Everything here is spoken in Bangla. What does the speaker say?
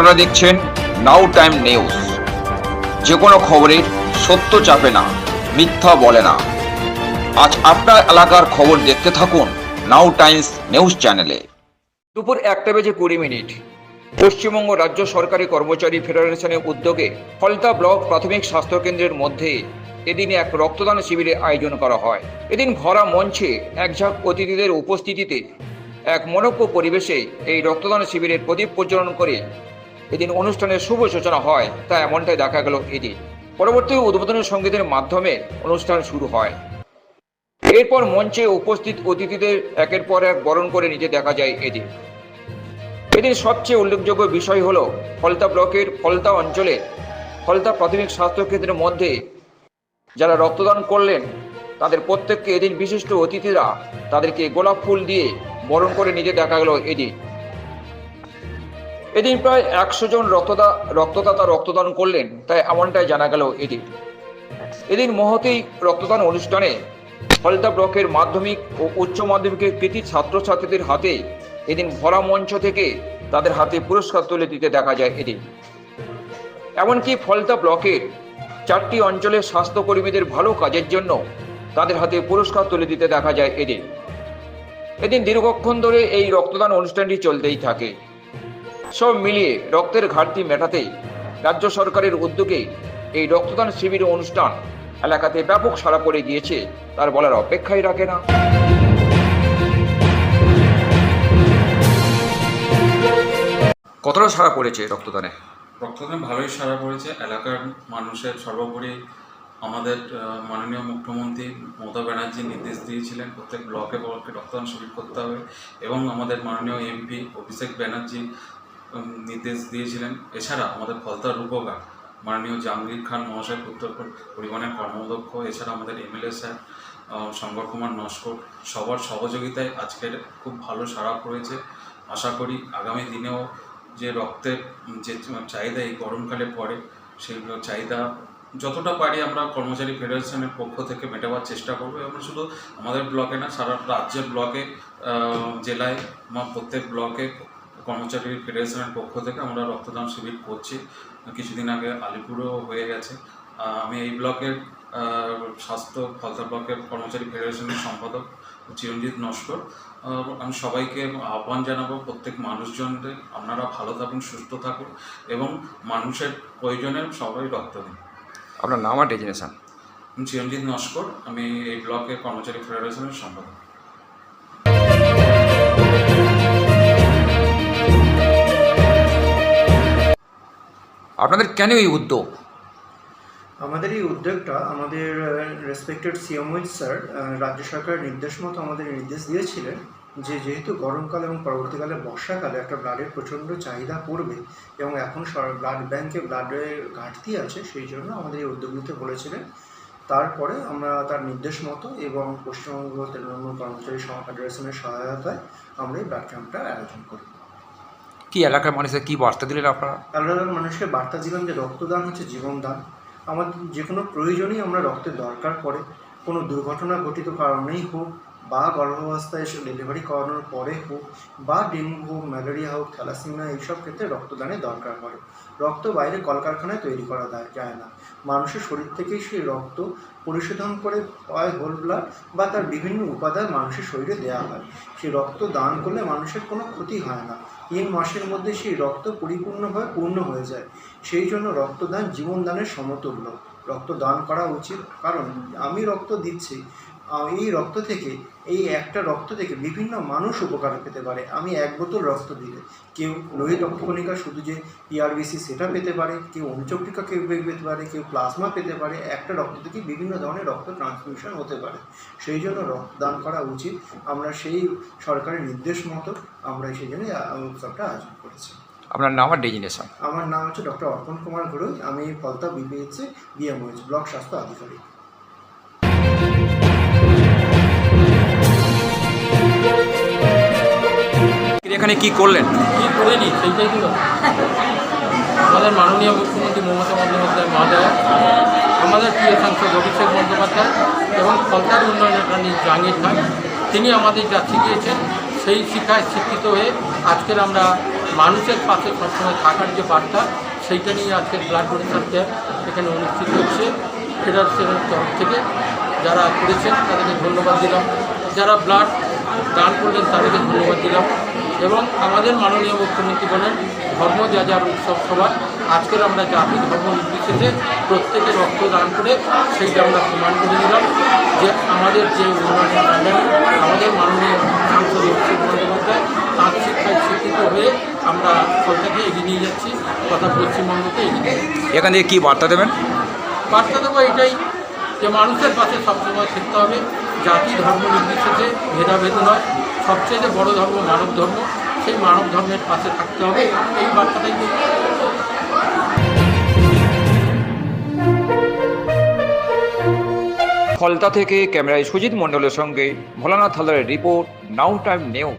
আপনারা দেখছেন নাও টাইম নিউজ যে কোনো খবরের সত্য চাপে না, মিথ্যা বলে না। আজ আপনার এলাকার খবর দেখতে থাকুন নাও টাইমস নিউজ চ্যানেলে দুপুর একটা বেজে কুড়ি মিনিট। পশ্চিমবঙ্গ রাজ্য সরকারি কর্মচারী ফেডারেশনের উদ্যোগে ফলতা ব্লক প্রাথমিক স্বাস্থ্য কেন্দ্রের মধ্যে এদিন এক রক্তদান শিবিরের আয়োজন করা হয়। এদিন ভরা মঞ্চে একঝাঁক অতিথিদের উপস্থিতিতে এক মনজ্ঞ পরিবেশে এই রক্তদান শিবিরের প্রদীপ প্রজ্বলন করে এদিন অনুষ্ঠানের শুভ সূচনা হয় তা এমনটাই দেখা গেল এদিন। পরবর্তী উদ্বোধনী সঙ্গীতের মাধ্যমে অনুষ্ঠান শুরু হয়। এরপর মঞ্চে উপস্থিত অতিথিদের একের পর এক বরণ করে নিতে দেখা যায় এদিন। এদিন সবচেয়ে উল্লেখযোগ্য বিষয় হলো ফলতা ব্লকের ফলতা অঞ্চলে ফলতা প্রাথমিক স্বাস্থ্য কেন্দ্রের মধ্যে যারা রক্তদান করলেন, তাদের প্রত্যেককে এদিন বিশিষ্ট অতিথিরা তাদেরকে গোলাপ ফুল দিয়ে বরণ করে নিতে দেখা গেল এদিন। এদিন প্রায় একশো জন রক্তদা, রক্তদাতা রক্তদান করলেন, তাই এমনটাই জানা গেল এদিন। এদিন মহতী রক্তদান অনুষ্ঠানে ফলতা ব্লকের মাধ্যমিক ও উচ্চ মাধ্যমিকের কৃতি ছাত্রছাত্রীদের হাতে এদিন ভরা মঞ্চ থেকে তাদের হাতে পুরস্কার তুলে দিতে দেখা যায় এদিন। এমনকি ফলতা ব্লকের চারটি অঞ্চলের স্বাস্থ্যকর্মীদের ভালো কাজের জন্য তাদের হাতে পুরস্কার তুলে দিতে দেখা যায় এদিন। এদিন দীর্ঘক্ষণ ধরে এই রক্তদান অনুষ্ঠানটি চলতেই থাকে। সব মিলিয়ে রক্তের ঘাটতি মেটাতে রাজ্য সরকারের উদ্যোগে এই রক্তদান শিবির অনুষ্ঠান এলাকাতে ব্যাপক সাড়া পড়ে গিয়েছে, তার বলার অপেক্ষাই রাখে না। কতটা সাড়া পড়েছে রক্তদানে? রক্তদান ভালোই সারা পড়েছে। এলাকার মানুষের সর্বোপরি আমাদের মাননীয় মুখ্যমন্ত্রী মমতা ব্যানার্জি নির্দেশ দিয়েছিলেন, প্রত্যেক ব্লকে ব্লকে রক্তদান শিবির করতে হবে। এবং আমাদের মাননীয় এমপি অভিষেক ব্যানার্জি নির্দেশ দিয়েছিলেন। এছাড়া আমাদের ফলতার রূপকার মাননীয় জাহাঙ্গীর খান মহাশয় উত্তর পরিবহনের কর্মদক্ষ এছাড়া আমাদের এমএলএ স্যার শঙ্কর কুমার নস্কর, সবার সহযোগিতায় আজকের খুব ভালো সাড়া পড়েছে। আশা করি আগামী দিনেও যে রক্তের যে চাহিদা এই গরমকালে পড়ে সেগুলো চাহিদা যতটা পারি আমরা কর্মচারী ফেডারেশনের পক্ষ থেকে মেটাবার চেষ্টা করব। এবং শুধু আমাদের ব্লকে না, সারা রাজ্যের ব্লকে জেলায় বা প্রত্যেক ব্লকে কর্মচারী ফেডারেশনের পক্ষ থেকে আমরা রক্তদান শিবির করছি। কিছুদিন আগে আলিপুরেও হয়ে গেছে। আমি এই ব্লকের স্বাস্থ্য ফলতা ব্লকের কর্মচারী ফেডারেশনের সম্পাদক চিরঞ্জিত নস্কর। আমি সবাইকে আহ্বান জানাব প্রত্যেক মানুষজনদের আপনারা ভালো থাকুন সুস্থ থাকুন এবং মানুষের প্রয়োজনে সবাই রক্ত দিন। আপনার নাম আর ডেজিনেশন? আমি চিরঞ্জিত নস্কর আমি এই ব্লকের কর্মচারী ফেডারেশনের সম্পাদক। আপনাদের কেন এই উদ্যোগ? আমাদের এই উদ্যোগটা আমাদের রেসপেক্টেড সিএমওইচ স্যার রাজ্য সরকারের নির্দেশ মতো আমাদের নির্দেশ দিয়েছিলেন যে যেহেতু গরমকাল এবং পরবর্তীকালে বর্ষাকালে একটা ব্লাডের প্রচণ্ড চাহিদা পড়বে এবং এখন ব্লাড ব্যাংকে ব্লাডের ঘাটতি আছে, সেই জন্য আমাদের এই উদ্যোগ নিতে বলেছিলেন। তারপরে আমরা তার নির্দেশ মতো এবং পশ্চিমবঙ্গ তৃণমূল কর্মচারী সভা ফেডারেশনের সহায়তায় আমরা এই ব্লাড ক্যাম্পটা আয়োজন করি কি এলাকার মানুষের কি বার্তা দিলেন আপনারা? এলাকার মানুষকে বার্তা দিলাম যে রক্তদান হচ্ছে জীবনদান। আমাদের যে কোনো প্রয়োজনেই আমরা রক্তের দরকার পড়ে। কোনো দুর্ঘটনা ঘটিত কারণেই হোক বা গর্ভাবস্থায় এসে ডেলিভারি করানোর পরে হোক বা ডেঙ্গু হোক ম্যালেরিয়া হোক, থ্যালাসিমিয়া এইসব ক্ষেত্রে রক্তদানের দরকার পড়ে রক্ত বাইরে কলকারখানায় তৈরি করা যায় না। মানুষের শরীর থেকেই সেই রক্ত পরিশোধন করে হয় হোল ব্লাড বা তার বিভিন্ন উপাদান মানুষের শরীরে দেওয়া হয়। সেই রক্ত দান করলে মানুষের কোনো ক্ষতি হয় না। তিন মাসের মধ্যে সেই রক্ত পরিপূর্ণভাবে পূর্ণ হয়ে যায়। সেই জন্য রক্তদান জীবনদানের সমতুল্য। রক্ত দান করা উচিত। কারণ আমি রক্ত দিচ্ছি এই রক্ত থেকে এই একটা রক্ত থেকে বিভিন্ন মানুষ উপকার পেতে পারে। আমি এক বোতল রক্ত দিলে। কেউ লোহিত রক্তকণিকা শুধু যে পিআরবিসি সেটা পেতে পারে কেউ অনুচক্রিকা কেউ পেতে পারে কেউ প্লাজমা পেতে পারে। একটা রক্ত থেকে বিভিন্ন ধরনের রক্ত ট্রান্সমিশন হতে পারে। সেই জন্য রক্তদান করা উচিত। আমরা সেই সরকারের নির্দেশ মতো আমরা সেই জন্য উৎসবটা আয়োজন করেছি। আপনার নাম আর ডেজিনেশন? আমার নাম হচ্ছে ডক্টর অর্পণ কুমার ঘরুই। আমি ফলতা বিপিএইচে বিএমওএইচ ব্লক স্বাস্থ্য আধিকারিক। এখানে কি করলেন? কি করিনি? সেইটাই ছিল আমাদের মাননীয় মুখ্যমন্ত্রী মমতা বন্দ্যোপাধ্যায় মহোদয় আমাদের প্রিয় সাংসদ অভিষেক বন্দ্যোপাধ্যায় এবং সরকার উন্নয়নের রানী জাহাঙ্গীর খান, তিনি আমাদের যা শিখিয়েছেন সেই শিক্ষায় শিক্ষিত হয়ে আজকের আমরা মানুষের পাশে সবসময় থাকার যে বার্তা, সেইটা নিয়ে আজকে ব্লাড ডোনেশন ক্যাম্প এখানে অনুষ্ঠিত হচ্ছে। ফেডারেশনের তরফ থেকে যারা করেছেন, তাদেরকে ধন্যবাদ দিলাম। যারা ব্লাড দান করলেন, তাদেরকে ধন্যবাদ দিলাম। এবং আমাদের মাননীয় মুখ্যমন্ত্রী বলেন ধর্ম যা যার উৎসব সবার। আজকের আমরা জাতি ধর্ম নির্বিশেষে প্রত্যেকে রক্ত দান করে সেইটা আমরা প্রমাণ করে দিলাম যে আমাদের যে উন্নয়নের বাঙালি আমাদের মাননীয় সাংসদ অভিষেক বন্দ্যোপাধ্যায় তাঁর শিক্ষায় শিক্ষিত হয়ে আমরা ফলটাকে এগিয়ে নিয়ে যাচ্ছি তথা পশ্চিমবঙ্গকে এগিয়ে এখান থেকে কি বার্তা দেবেন? বার্তা দেবো এটাই যে মানুষের পাশে সবসময় থাকতে হবে। জাতি ধর্ম নির্বিশেষে ভেদাভেদ নয়। সবচেয়ে বড় ধর্ম, মানব ধর্ম, সেই মানব ধর্মের পাশে থাকতে হবে এই বার্তাটাই। ফলতা থেকে ক্যামেরায় সুজিত মণ্ডলের সঙ্গে ভোলানাথ হালদারের রিপোর্ট নাও টাইম নিউজ